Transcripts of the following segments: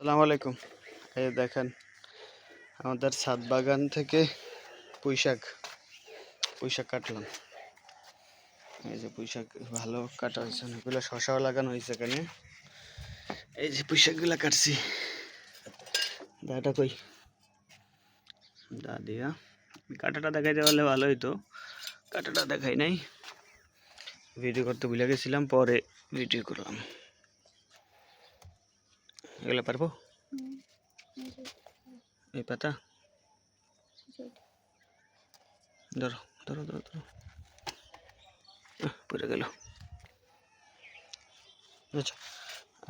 আসসালামু আলাইকুম। এই দেখেন, আমাদের ছাদ বাগান থেকে পুঁইশাক পুঁইশাক কাটলাম। এই যে পুঁইশাক ভালো কাটা হয়েছে, অনেকগুলো শশাও লাগানো হয়েছে এখানে। এই যে পুঁইশাকগুলো কাটছি। দাটা কই? দা দিয়া কাটাটা দেখাইতে পারলে ভালো হইতো। কাটাটা দেখাই নাই। ভিডিও করতে ভুলে গেছিলাম, পরে ভিডিও করলাম। এগুলো পারব এই পাতা ধরো ধরো ধরো ধরো পড়ে গেল আচ্ছা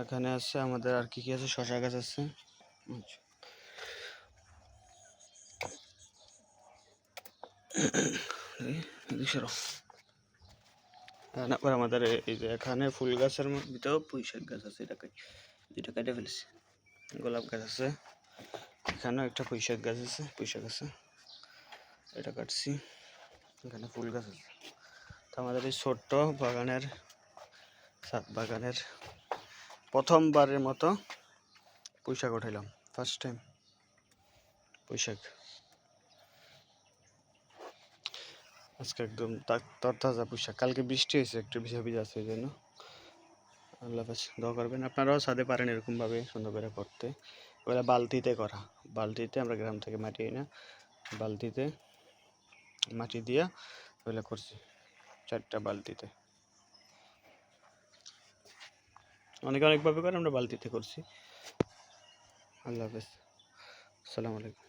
এখানে আছে আমাদের আর কি কি আছে? শশা গাছ আছে। আচ্ছা সরো। তারপর আমাদের এই যে এখানে ফুল গাছের ম- ভিতরেও পুঁই শাক গাছ আছে এটা দুইটা কেটে ফেলেছি। গোলাপ গাছ আছে। এখানেও একটা পুঁই শাক গাছ আছে পুঁই শাক আছে। এটা কাটছি। এখানে ফুল গাছ আছে। তো আমাদের এই ছোট্ট বাগানের ছাদ বাগানের প্রথমবারের মতো পুঁই শাক উঠাইলাম ফার্স্ট টাইম পুঁই শাক আজকে একদম তা- তরতাজা পুঁই শাক কালকে বৃষ্টি হয়েছে, একটু ভিজা ভিজা আছে ওই জন্য। আল্লাহ হাফেজ, দোয়া করবেন। আপনারাও সাথে পারেন এরকমভাবে সুন্দর করে করতে। ওগুলো বালতিতে করা। বালতিতে আমরা গ্রাম থেকে মাটি না বালতিতে মাটি দিয়া ওগুলো করছি, চারটা বালতিতে। অনেকে অনেকভাবে করে আমরা বালতিতে করছি। আল্লাহ হাফেজ। আসসালামু আলাইকুম।